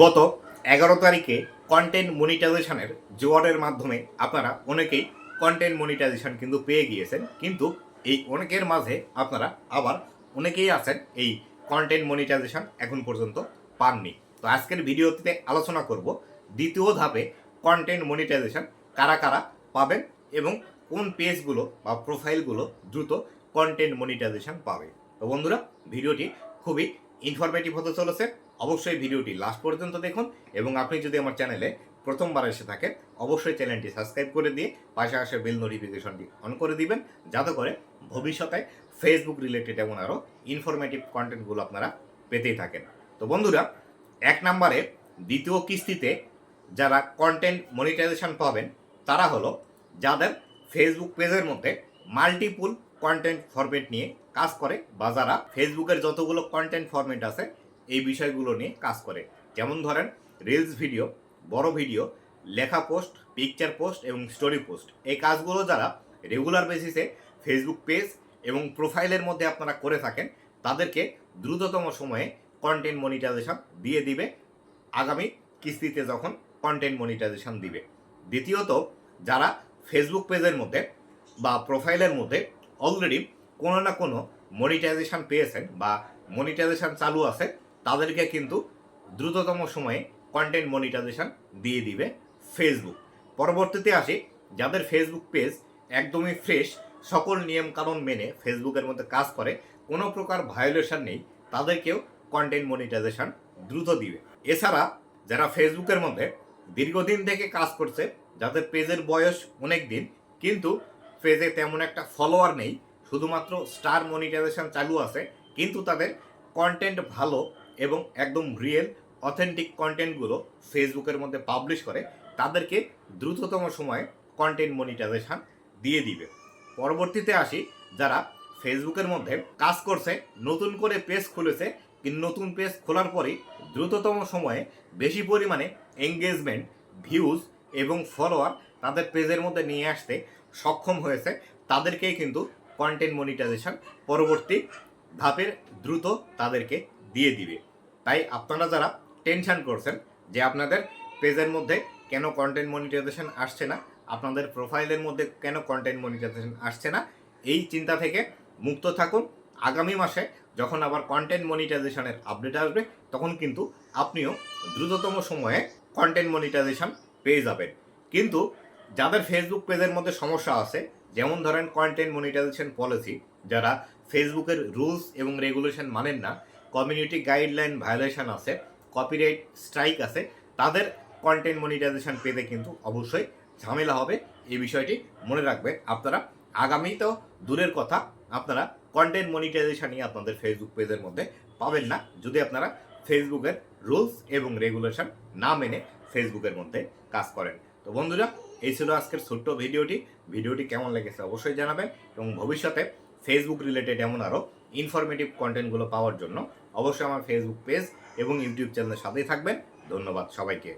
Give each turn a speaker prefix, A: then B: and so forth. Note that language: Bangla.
A: গত এগারো তারিখে কন্টেন্ট মনিটাইজেশনের জোয়ারের মাধ্যমে আপনারা অনেকেই কন্টেন্ট মনিটাইজেশন কিন্তু পেয়ে গিয়েছেন, কিন্তু এই অনেকের মাঝে আপনারা আবার অনেকেই আছেন এই কন্টেন্ট মনিটাইজেশন এখন পর্যন্ত পাননি। তো আজকের ভিডিওতে আলোচনা করব দ্বিতীয় ধাপে কন্টেন্ট মনিটাইজেশন কারা কারা পাবেন এবং কোন পেজগুলো বা প্রোফাইলগুলো দ্রুত কন্টেন্ট মনিটাইজেশন পাবে। তো বন্ধুরা, ভিডিওটি খুবই ইনফরমেটিভ হতে চলেছে। অবশ্যই ভিডিওটি লাস্ট পর্যন্ত দেখুন এবং আপনি যদি আমার চ্যানেলে প্রথমবার এসে থাকেন, অবশ্যই চ্যানেলটি সাবস্ক্রাইব করে দিয়ে পাশে আসে বেল নোটিফিকেশনটি অন করে দিবেন, যাতে করে ভবিষ্যতে ফেসবুক রিলেটেড এমন আরও ইনফরমেটিভ কন্টেন্টগুলো আপনারা পেতেই থাকেন। তো বন্ধুরা, এক নম্বরে দ্বিতীয় কিস্তিতে যারা কন্টেন্ট মনিটাইজেশন পাবেন, তারা হলো যাদের ফেসবুক পেজের মধ্যে মাল্টিপুল কন্টেন্ট ফরম্যাট নিয়ে কাজ করে বা যারা ফেসবুকের যতগুলো কন্টেন্ট ফরম্যাট আছে এই বিষয়গুলো নিয়ে কাজ করে। যেমন ধরেন রিলস ভিডিও বড় ভিডিও লেখা পোস্ট পিকচার পোস্ট এবং স্টোরি পোস্ট এই কাজগুলো যারা রেগুলার বেসিসে ফেসবুক পেজ এবং প্রোফাইলের মধ্যে আপনারা করে থাকেন, তাদেরকে দ্রুততম সময়ে কন্টেন্ট মনিটাইজেশন দিয়ে দিবে। আগামী কিস্তিতে যখন কন্টেন্ট মনিটাইজেশন দিবে। দ্বিতীয়ত, যারা ফেসবুক পেজের মধ্যে বা প্রোফাইলের মধ্যে অলরেডি কোনো না কোনো মনিটাইজেশন পেয়েছেন বা মনিটাইজেশন চালু আছে তাদেরকে কিন্তু দ্রুততম সময়ে কন্টেন্ট মনিটাইজেশন দিয়ে দিবে ফেসবুক পরবর্তীতে আসি, যাদের ফেসবুক পেজ একদমই ফ্রেশ সকল নিয়মকানুন মেনে ফেসবুকের মধ্যে কাজ করে, কোনো প্রকার ভায়োলেশন নেই, তাদেরকেও কন্টেন্ট মনিটাইজেশন দ্রুত দিবে। এছাড়া যারা ফেসবুকের মধ্যে দীর্ঘদিন থেকে কাজ করছে, যাদের পেজের বয়স অনেক দিন, কিন্তু পেজে তেমন একটা ফলোয়ার নেই, শুধুমাত্র স্টার মনিটাইজেশন চালু আছে, কিন্তু তাদের কন্টেন্ট ভালো এবং একদম রিয়েল অথেন্টিক কন্টেন্টগুলো ফেসবুকের মধ্যে পাবলিশ করে, তাদেরকে দ্রুততম সময়ে কন্টেন্ট মনিটাইজেশন দিয়ে দিবে। পরবর্তীতে আসি, যারা ফেসবুকের মধ্যে কাজ করছে, নতুন করে পেজ খুলেছে নতুন পেজ খোলার পরেই দ্রুততম সময়ে বেশি পরিমাণে এঙ্গেজমেন্ট ভিউজ এবং ফলোয়ার তাদের পেজের মধ্যে নিয়ে আসতে সক্ষম হয়েছে, তাদেরকেই কিন্তু কন্টেন্ট মনিটাইজেশন পরবর্তী ধাপের দ্রুত তাদেরকে দিয়ে দিবে। তাই আপনারা যারা টেনশন করছেন যে আপনাদের পেজের মধ্যে কেন কন্টেন্ট মনিটাইজেশন আসছে না, আপনাদের প্রোফাইলের মধ্যে কেন কন্টেন্ট মনিটাইজেশন আসছে না, এই চিন্তা থেকে মুক্ত থাকুন। আগামী মাসে যখন আবার কন্টেন্ট মনিটাইজেশনের আপডেট আসবে, তখন কিন্তু আপনিও দ্রুততম সময়ে কন্টেন্ট মনিটাইজেশন পেয়ে যাবেন। কিন্তু যাদের ফেসবুক পেজের মধ্যে সমস্যা আছে, যেমন ধরেন কন্টেন্ট মনিটাইজেশন পলিসি যারা ফেসবুকের রুলস এবং রেগুলেশন মানেন না কমিউনিটি গাইডলাইন ভায়োলেশন আছে কপিরাইট স্ট্রাইক আছে, তাদের কন্টেন্ট মনিটাইজেশন পেতে কিন্তু অবশ্যই ঝামেলা হবে। এই বিষয়টি মনে রাখবেন আপনারা। আগামী তো দূরের কথা, আপনারা কন্টেন্ট মনিটাইজেশনই আপনাদের ফেসবুক পেজের মধ্যে পাবেন না। যদি আপনারা ফেসবুকের রুলস এবং রেগুলেশন না মেনে ফেসবুকের মধ্যে কাজ করেন। তো বন্ধুরা, এই ছিল আজকের ছোট্ট ভিডিওটি। ভিডিওটি কেমন লেগেছে অবশ্যই জানাবেন এবং ভবিষ্যতে ফেসবুক রিলেটেড এমন আরও ইনফরমেটিভ কন্টেন্টগুলো পাওয়ার জন্য অবশ্যই আমার ফেসবুক পেজ এবং ইউটিউব চ্যানেলের সাথেই থাকবেন। ধন্যবাদ সবাইকে।